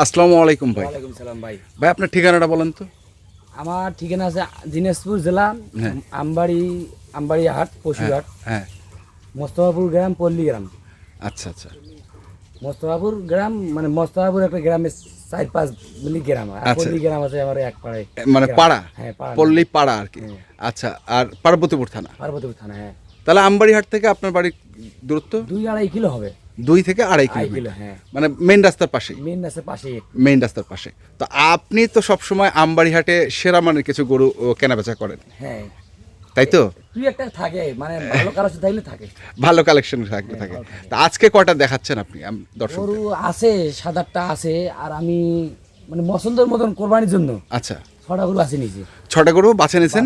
আসসালামু আলাইকুম ভাই। ওয়ালাইকুম সালাম ভাই। ভাই আপনার ঠিকানাটা বলেন তো। আমার ঠিকানা আছে দিনাজপুর জেলা হ্যাঁ। আমবাড়ি আমবাড়ি হাট পশুরহাট হ্যাঁ মোস্তফাপুর গ্রাম পল্লী গ্রাম। আচ্ছা আচ্ছা। মোস্তফাপুর গ্রাম মানে মোস্তফাপুর একটা গ্রামে চার পাঁচ মিলি গ্রাম আর আচ্ছা। পল্লী গ্রাম আছে আমার এক পাড়ায়। মানে পাড়া? হ্যাঁ পল্লী পাড়া আর কি। আচ্ছা আর পার্বতীপুর থানা? পার্বতীপুর থানা হ্যাঁ। তাহলে আমবাড়িহাট থেকে আপনার বাড়ির দূরত্ব? দুই আড়াই কিলো হবে। দুই থেকে আড়াই কিলো হ্যাঁ। মানে মেন রাস্তার পাশে মেন আছে পাশে মেইন রাস্তার পাশে তো আপনি তো সবসময় আমবাড়িহাটে সেরা মানের কিছু গরু কেনাবেচা করেন। হ্যাঁ। তাই তো? তুই একটা থাকে মানে ভালো সাথে থাকলে থাকে। ভালো কালেকশন থাকতে থাকে। তা আজকে কয়টা দেখাচ্ছেন আপনি দর্শক গরু আছে সাত আটটা আছে আর আমি মানে পছন্দের মতন কোরবানির জন্য। আচ্ছা। ছটা গরু আছে নিচে ছটা গরু বাছে নিয়েছেন?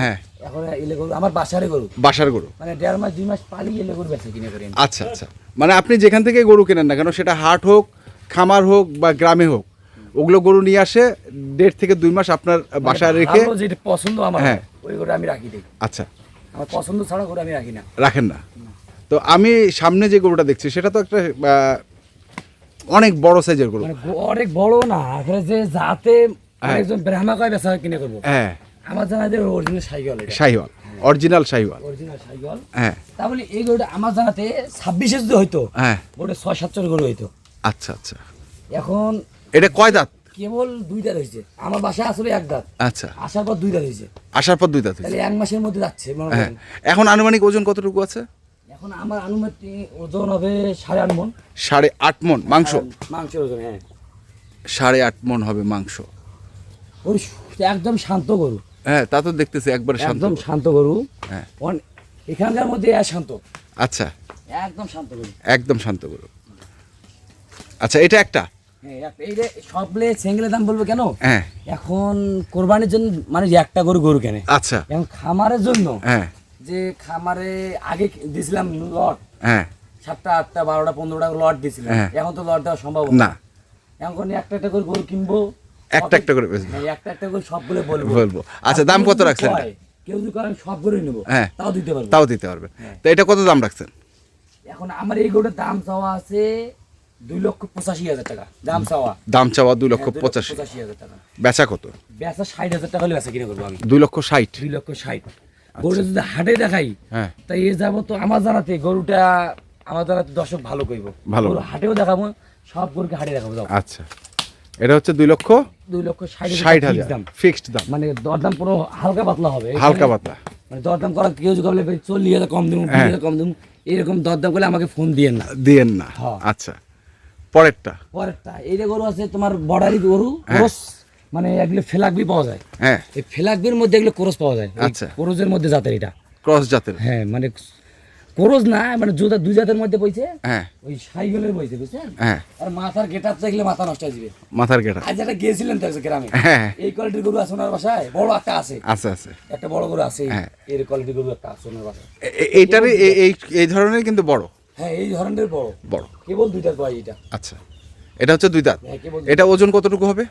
হ্যাঁ। এখন এলে গরু আমার বাসারে গরু। বাসার গরু। মানে দেড় মাস দুই মাস পালি এলে গরু বেচা কিনে করেন আচ্ছা আচ্ছা। মানে আপনি যেখান থেকে গরু কেনেন না কেন সেটা হাট হোক খামার হোক বা গ্রামে হোক ওগুলো গরু নিয়ে আসে দেড় থেকে দুই মাস আপনার বাসায় রেখে যেটা পছন্দ আমার হ্যাঁ। ওই গরু আমি রাখি দিই আচ্ছা। আমার পছন্দ ছাড়া গরু আমি রাখি না। রাখেন না। তো আমি সামনে যে গরুটা দেখছি সেটা তো একটা অনেক বড় সাইজের গরু। মানে অনেক বড় না এখানে যে যাতে। একজন ব্রাহ্মা কয় বেচা কিনে করব? হ্যাঁ। আমার জানা যে original cycle Sahiwal. Original Sahiwal. Original cycle হ্যাঁ। তা বলি এই গরুটা আমার জানাতে ছাব্বিশে যদি হইতো হ্যাঁ। ওটা ছয় সাতশোর গরু হইতো। আচ্ছা আচ্ছা। এখন এটা কয় দাঁত? কেবল দুই দাঁত হয়েছে আমার বাসায় আসলে এক দাঁত। আচ্ছা। আসার পর দুই দাঁত হয়েছে আসার পর দুই দাঁত। তাহলে এক মাসের মধ্যে যাচ্ছে হ্যাঁ। এখন আনুমানিক ওজন কতটুকু আছে? এখন আমার আনুমানিক ওজন হবে সাড়ে আট মন। সাড়ে আট মন মাংস? মাংসের ওজন হ্যাঁ। সাড়ে আট মন হবে মাংস। সু- একদম শান্ত গরু। হ্যাঁ তা তো দেখতেছি একবার শান্ত একদম শান্ত গরু। হ্যাঁ। এখানকার মধ্যে শান্ত। আচ্ছা। একদম শান্ত গরু। একদম শান্ত গরু। আচ্ছা এটা একটা? হ্যাঁ সবলে সিঙ্গেলের দাম বলব কেন? হ্যাঁ। এখন কোরবানির জন্য মানে একটা গরু গরু কেনে। আচ্ছা। এখন খামারের জন্য হ্যাঁ। যে খামারে আগে দিছিলাম লট। হ্যাঁ। সাতটা আটটা বারোটা পনেরোটা লট দিছিলাম। এখন তো লট দেওয়া সম্ভব না। এখন একটা একটা করে গরু কিনবো। একটা একটা করে বেচবো। হ্যাঁ, একটা একটা করে সবগুলো বলব। বলব। আচ্ছা, দাম কত রাখছেন কেউ যদি নেব। হ্যাঁ। তাও দিতে পারব। তাও দিতে পারবে হ্যাঁ। তো এটা কত দাম রাখছেন? এখন আমার এই গরুটার দাম চাওয়া আছে দুই লক্ষ পঁচাশি হাজার টাকা। দাম চাওয়া। দাম চাওয়া দুই লক্ষ হ্যাঁ, পঁচাশি। পঁচাশি হাজার টাকা। বেচা কত? বেচা ষাট হাজার টাকা হলে বেচা কিনে করব আমি। দুই লক্ষ ষাট। দুই লক্ষ ষাট। গরুটা যদি হাটে দেখাই হ্যাঁ। তাই এ যাব তো আমার জানাতে গরুটা আমার জানাতে দর্শক ভালো করব ভালো। হাটেও দেখাবো সব গরুকে হাটে দেখাবো আচ্ছা। এটা হচ্ছে দুই লক্ষ দুই লক্ষ ষাট হাজার ফিক্সড দাম। মানে দরদাম পুরো হালকা পাতলা হবে। হালকা পাতলা। মানে দরদাম করা কেউ যদি বলে চল্লিশ হাজার কম দিন হ্যাঁ। কম দিন এরকম দরদাম করলে আমাকে ফোন দিয়েন না। দিয়েন না। হ্যাঁ। আচ্টা পরেরটা? পরেরটা। এই যে গরু আছে তোমার বর্ডারি গরু হ্যাঁ। ক্রস মানে এগুলো ফেলাকবি পাওয়া যায়। হ্যাঁ। এই ফেলাকবির মধ্যে এগুলো ক্রস পাওয়া যায়। আচ্ছা। ক্রসের মধ্যে জাতের এটা। ক্রস জাতের। হ্যাঁ মানে ক্রস না মানে জোতা দুই জাতের মধ্যে পড়ছে হ্যাঁ। ওই সাইকেলের বইছে বুঝছেন? হ্যাঁ। আর মাথার গেটার দেখলে মাথা নষ্ট হয়ে যাবে। মাথার গেটা আজ একটা গিয়েছিলেন তো গ্রামে। হ্যাঁ। এই কোয়ালিটির গরু আছে ওনার বাসায় বড় একটা আছে। আছে আছে। একটা বড় গরু আছে হ্যাঁ। এর কোয়ালিটির গরু একটা আছে ওনার বাসায়। এ- এ- এইটারই এ- এই এই ধরনের কিন্তু বড়। হ্যাঁ এই ধরনের বড়। বড়। কেবল দুইটা বয় এটা আচ্ছা। এটা হচ্ছে দুই দাঁত। হ্যাঁ এটা ওজন কতটুকু হবে?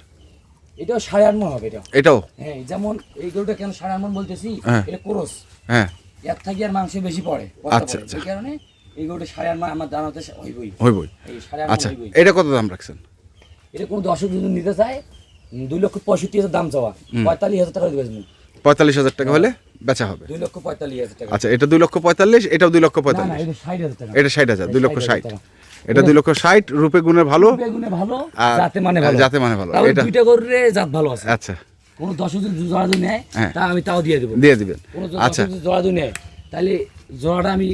এটাও সাড়ে আট মন হবে এটা এটাও? হ্যাঁ যেমন এই গরুটা কেন সাড়ে আট মন বলতেছি হ্যাঁ। এটা কোরস। হ্যাঁ। এর থাকি আর মাংস বেশি পড়ে আচ্ছা, আচ্ছা। এই কারণে এই গরুটা সাড়ে আট আমার জানাতে হইবই। হইবই। আট আচ্ছা এটা কত দাম রাখছেন? এটা কোনো দর্শক যদি নিতে চায় দুই লক্ষ পঁয়ষট্টি হাজার দাম চাওয়া। পঁয়তাল্লিশ হাজার টাকা দিবে পঁয়তাল্লিশ হাজার টাকা হলে বেচা হবে। দুই লক্ষ পঁয়তাল্লিশ হাজার টাকা। আচ্ছা এটা দুই লক্ষ পঁয়তাল্লিশ এটাও দুই লক্ষ পঁয়তাল্লিশ। এটা ষাট হাজার দুই লক্ষ ষাট এটা দুই লক্ষ ষাট রূপে গুণে ভালো ভালো যাতে মানে ভালো। যাতে মানে ভালো। এটা- দুইটা গরুরে জাত ভালো আছে। আচ্ছা। কোনো দর্শক যদি জোড়া যদি নেয় হ্যাঁ। তা আমি তাও দিয়ে দেবো। দিয়ে দিবেন। আচ্ছা। যদি নেয় তাহলে জোড়াটা আমি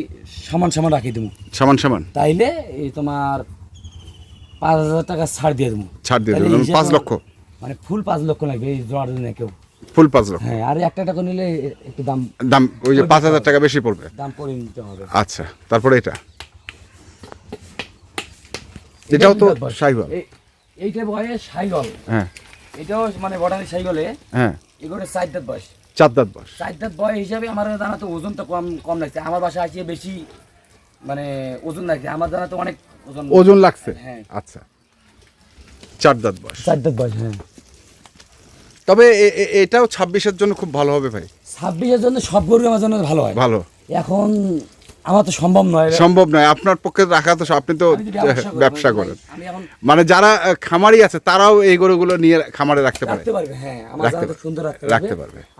সমান সমান রাখি দেবো। সমান সমান? তাইলে এই তোমার পাঁচ হাজার টাকা ছাড় দিয়ে দেবো। ছাড় দিয়ে দেবেন হিসেবে পাঁচ লক্ষ? মানে ফুল পাঁচ লক্ষ লাগবে এই নেয় কেউ। ফুল পাঁচ লক্ষ? হ্যাঁ আর একটা টাকা নিলে একটু দাম দাম ওই যে পাঁচ হাজার টাকা বেশি পড়বে? দাম করে নিতে হবে। আচ্ছা তারপরে এটা? এটাও তো এই- এইটা বয়স সাইগল হ্যাঁ। এটাও মানে বর্ডারি সাইগলে হ্যাঁ। এগুলো চার দাঁত বয়স। চার দাঁত বয়স। চার দাঁত বয়স হিসাবে আমার জানা তো ওজনটা কম কম লাগছে। আমার বাসায় আসিয়ে বেশি মানে ওজন লাগছে। আমার জানা তো অনেক ওজন ওজন লাগছে? হ্যাঁ। আচ্ছা। চার দাঁত বয়স। চার দাঁত বয়স হ্যাঁ। তবে এটাও ছাব্বিশের জন্য খুব ভালো হবে ভাই। ছাব্বিশের জন্য সব গরু আমার জন্য ভালো হয়। ভালো। এখন আমার তো সম্ভব নয় সম্ভব নয় আপনার পক্ষে রাখা তো আপনি তো ব্যবসা। করেন। মানে যারা খামারি আছে তারাও এই গরুগুলো নিয়ে খামারে রাখতে পারে। রাখতে পারবে হ্যাঁ।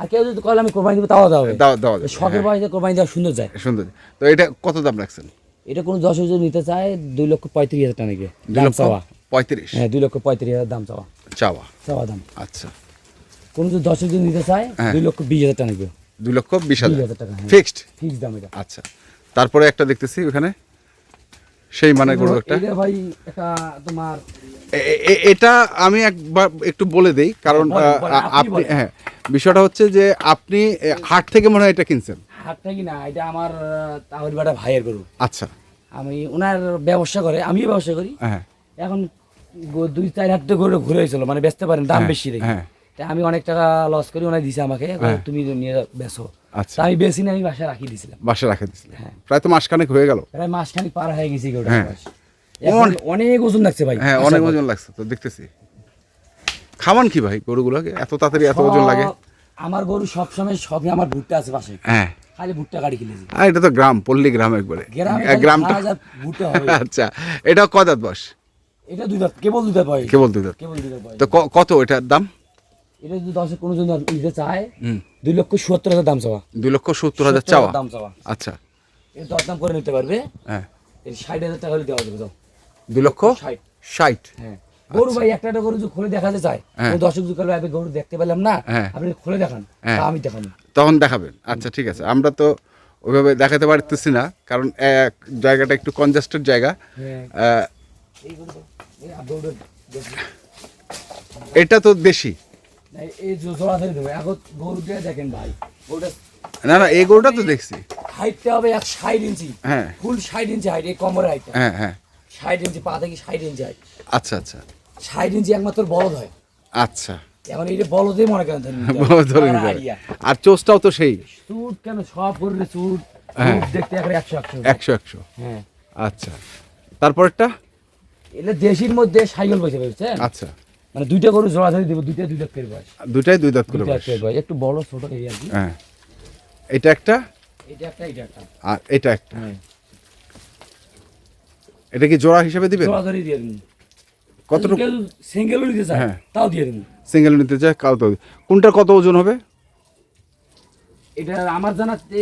আর কেউ যদি কলে আমি কোরবানি দেবো তাও দাও দেওয়া যাবে, শখের হ্যাঁ। বয়সে কোরবানি দেওয়া সুন্দর যায়। সুন্দর। তো এটা কত দাম রাখছেন? এটা কোনো দশ হাজার নিতে চায় দুই লক্ষ পঁয়ত্রিশ হাজার টাকা নাকি? দাম চাওয়া। পঁয়ত্রিশ? হ্যাঁ দুই লক্ষ পঁয়ত্রিশ হাজার দাম চাওয়া। চাওয়া। চাওয়া দাম। আচ্ছা। কোনো যদি দশ হাজার নিতে চায় হ্যাঁ। দুই লক্ষ বিশ হাজার টাকা নাকি? দুই লক্ষ বিশ হাজার। টাকা ফিক্সড ফিক্স দাম এটা। আচ্ছা। তারপরে একটা দেখতেছি ওখানে। সেই মানে গরু একটা। এটা ভাই তোমার এটা আমি একবার একটু বলে দেই কারণ আপনি হ্যাঁ বিষয়টা হচ্ছে যে আপনি হাট থেকে মনে হয় এটা কিনছেন। হাটটা কি না এটা আমার তাহলে বেটা ভাইয়ের গরু। আচ্ছা। আমি ওনার ব্যবসা করে আমিও ব্যবসা করি। হ্যাঁ। এখন দুই চার হাট তো গরু ঘুরে হয়েছিল মানে বেচতে পারেন দাম হ্যাঁ, বেশি রেখে। হ্যাঁ। আমি অনেক টাকা লস করি ওনার দিছে আমাকে হ্যাঁ। তুমি নিয়ে বেচো। আচ্ছা। আমি বেশি না আমি বাসায় রাখি দিয়েছিলাম। বাসা রাখা দিয়েছিলেন হ্যাঁ। প্রায় তো মাসখানেক হয়ে গেল। প্রায় মাসখানি পার হয়ে গেছি গরুটার হ্যাঁ। এখন অনেক ওজন লাগছে ভাই। হ্যাঁ অনেক ওজন লাগছে তো দেখতেছি। খাওয়ান কি ভাই গরুগুলোকে? এত তাড়াতাড়ি এত ওজন লাগে? আমার গরু সবসময় সবই আমার ভুট্টা আছে পাশে হ্যাঁ। খালি ভুট্টা গাড়ি কিনেছি আর এটা তো গ্রাম পল্লী গ্রাম একবারে। গ্রামে গ্রামটা ভুট্টা হবে। আচ্ছা এটা কদাত বস এটা দুই দাঁত কেবল দুই দাঁত কেবল দুই দাঁত কেবল দুই দাঁত তো কত এটার দাম? এটা যদি দশে কোনো জন নিতে চায় হুম। দুই লক্ষ সত্তর হাজার দাম চাওয়া। দুই লক্ষ সত্তর হাজার চাওয়া? দাম চাওয়া। আচ্ছা। এটা দরদাম করে নিতে পারবে। হ্যাঁ। এই ষাট হাজার টাকা হলে দেওয়া যাবে যাও। দুই লক্ষ ষাট। ষাট? হ্যাঁ। গরু ভাই একটা একটা গরু যদি খুলে দেখা যায় হ্যাঁ। কোনো দর্শক যদি আমি গরু দেখতে পেলাম না হ্যাঁ। আপনি খুলে দেখান হ্যাঁ। আমি দেখানো তখন দেখাবেন। আচ্ছা ঠিক আছে। আমরা তো ওইভাবে দেখাতে পারতেছি না কারণ এক জায়গাটা একটু কনজাস্টেড জায়গা। হ্যাঁ। এটা তো দেশি। এই জোড়া ধরে দেবো। এখন গরুটা দেখেন ভাই। গরুটা না না এই গরুটা তো দেখছি। হাইটটা হবে এক ষাট ইঞ্চি। হ্যাঁ। ফুল ষাট ইঞ্চি হাইট এই কমরের হাইটটা। হ্যাঁ হ্যাঁ। ষাট ইঞ্চি পা থেকে ষাট ইঞ্চি হাইট। আচ্ছা আচ্ছা। ষাট ইঞ্চি একমাত্র বলদ হয়। আচ্ছা। এখন এইটা বলদই মনে করেন ধরে নিতে হবে। বড় ধরে আমার নিতে হবে। idea। আর চোস্টাও তো সেই। চুট কেন? সব গরুর চুট। হ্যাঁ। দেখতে একবার একশো একশো। একশো একশো। হ্যাঁ। আচ্ছা। তারপরটা এটা দেশির মধ্যে সাইকেল বসে বুঝছেন আচ্ছা। মানে দুইটা গরু জোড়া ধরে দিব দুইটা দুইটা করে বয়স। দুইটাই দুই দাঁত করে বয়স। একটু বড় ছোট এই আর কি। হ্যাঁ। এটা একটা? এটা একটা এটা একটা। আর এটা একটা? হ্যাঁ। এটা কি জোড়া হিসেবে দিবেন? জোড়া ধরে দিয়ে দিন। কতটুকু? সিঙ্গেল নিতে চায় হ্যাঁ। তাও দিয়ে দিন। সিঙ্গেল নিতে চায় কাউ তো কোনটার কত ওজন হবে? এটা আমার জানাতে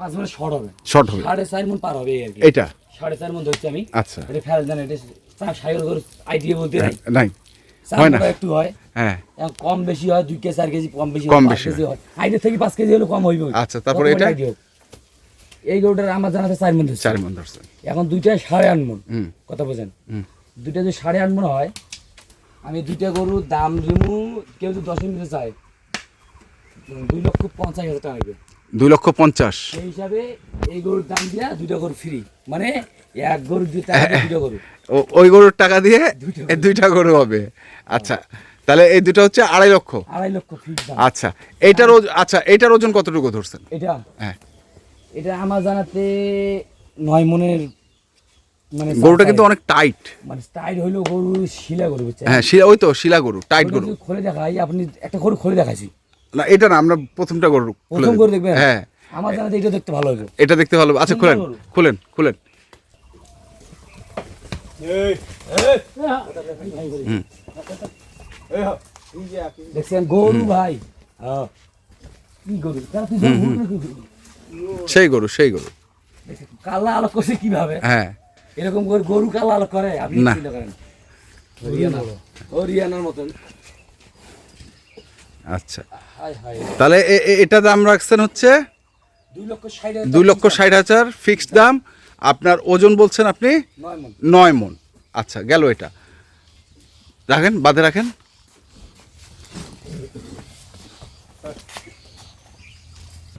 পাঁচ মানে শর্ট হবে। শর্ট হবে। সাড়ে চার মন পার হবে আর কি। এটা? সাড়ে চার মন ধরছি আমি। আচ্ছা। এটা ফেল জান এটা সাইকেল গরু আইডিয়া বলতে নাই। নাই। হয় না। একটু হয়। হ্যাঁ। কম বেশি হয় দুই কেজি চার কেজি কম বেশি কম হয়, বেশি হয়। আইডিয়া থেকে পাঁচ কেজি হলে কম হইবে। আচ্ছা, তারপরে এটা? এই গরুটার আমার জানাতে চার মন ধরছে চার মন এখন দুইটায় সাড়ে আট মন কথা বোঝেন? দুইটা যদি সাড়ে আট মন হয় আমি দুইটা গরুর দাম রিমু কেউ যদি দশ নিতে চায় দুই লক্ষ পঞ্চাশ হাজার টাকা নেবে। দুই লক্ষ পঞ্চাশ। সেই হিসাবে এই গরুর দাম দিয়া দুইটা গরু ফ্রি মানে এক গরু দিয়ে দুইটা গরু। ওই গরুর টাকা দিয়ে দুইটা এই দুইটা গরু হবে। আচ্ছা তাহলে এই দুটো হচ্ছে আড়াই লক্ষ। আড়াই লক্ষ আচ্ছা এইটার ওজ- আচ্ছা এইটার ওজন কতটুকু ধরছেন? এটা? হ্যাঁ। এটা আমার জানাতে নয় মনের মানে গরুটা কিন্তু অনেক টাইট মানে স্টাইল হইল গরু শিলা গরু হ্যাঁ শিলা ওই তো শিলা গরু টাইট গরু গরু। খুলে দেখাই আপনি একটা গরু খুলে দেখাইছি। না এটা না আমরা প্রথমটা গরু প্রথম। করে দেখবেন? হ্যাঁ। আমার জানাতে এটা দেখতে ভালো হবে। এটা দেখতে ভালো আচ্ছা খুলেন খুলেন খুলেন। দেখছেন? গরু ভাই। হ্যাঁ। সেই গরু সেই গরু। কালা আলোক করছে কীভাবে? হ্যাঁ। এরকম করে গরু কালা আলোক করে? আপনি করেন। হরিয়ানা। মতন। আচ্ছা। হাই হাই তাহলে এটা দাম রাখছেন হচ্ছে দুই লক্ষ ষাট হাজার ফিক্সড দাম। আপনার ওজন বলছেন আপনি? নয় মন। আচ্ছা গেল এটা। রাখেন বাদে রাখেন।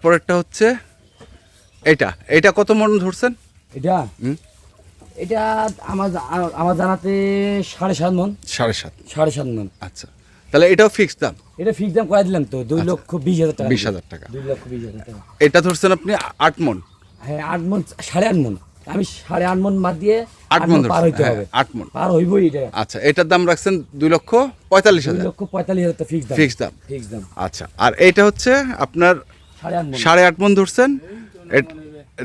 পরেরটা হচ্ছে এইটা এইটা কত মন ধরছেন? এটা? এটা আমার আমার জানাতে সাড়ে সাত মন। সাড়ে সাত। সাড়ে সাত মন। আচ্ছা। তাহলে এটাও ফিক্সড দাম? এটা ফিক্স দাম করে দিলাম তো দুই লক্ষ বিশ হাজার টাকা। বিশ হাজার টাকা। দুই লক্ষ বিশ হাজার টাকা। এটা ধরছেন আপনি আট মন। হ্যাঁ আট মন সাড়ে আট মন। আমি সাড়ে আট মন দিয়ে আট মন পার হইতে হ্যাঁ, হবে। আট মন। পার হইবই এটা। আচ্ছা এটার দাম রাখছেন দুই লক্ষ পঁয়তাল্লিশ হাজার। লক্ষ পঁয়তাল্লিশ হাজার ফিক্স দাম। ফিক্সড দাম। ফিক্স দাম। আচ্ছা আর এইটা হচ্ছে আপনার সাড়ে আট মন। ধরছেন।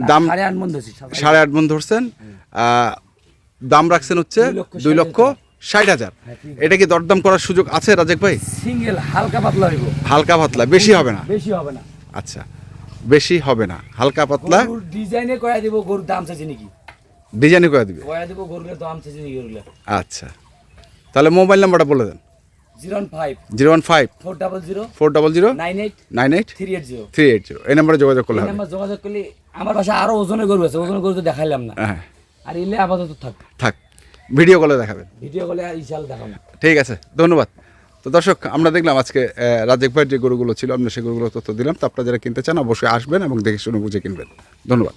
দাম সাড়ে আট মন ধরছি সাড়ে- সাড়ে আট মন ধরছেন। দাম রাখছেন হচ্ছে দুই লক্ষ ষাট হাজার। হ্যাঁ, এটা কি দরদাম করার সুযোগ আছে রাজেক ভাই? সিঙ্গেল হালকা পাতলা হইব। হালকা পাতলা বেশি হবে না। বেশি হবে না। আচ্ছা বেশি হবে না হালকা পাতলা। ডিজাইনে কয়া দিব গরুর দাম চাইছে নাকি? ডিজাইনে করে দিবে? কয়া দিব গরুর দাম চাইছে নাকি আচ্ছা। তাহলে মোবাইল নাম্বারটা বলে দেন। Zero one five. Four double zero. Four double zero. Nine eight. Nine eight. Three eight zero. Three eight zero. এই নাম্বারে যোগাযোগ করলে যোগাযোগ করলে আমার বাসায় আরও ওজনের গরু আছে ওজনের গরু তো দেখাইলাম না। হ্যাঁ। আর এলে আপাতত থাক। থাক। ভিডিও কলে দেখাবেন। ভিডিও কলে ইনশাল্লাহ দেখাবো। ঠিক আছে ধন্যবাদ। তো দর্শক, আমরা দেখলাম আজকে রাজেক ভাইয়ের যে গরুগুলো ছিল, আমরা সেই গরুগুলো তথ্য দিলাম। তো আপনারা যারা কিনতে চান, অবশ্যই আসবেন এবং দেখে শুনে বুঝে কিনবেন। ধন্যবাদ।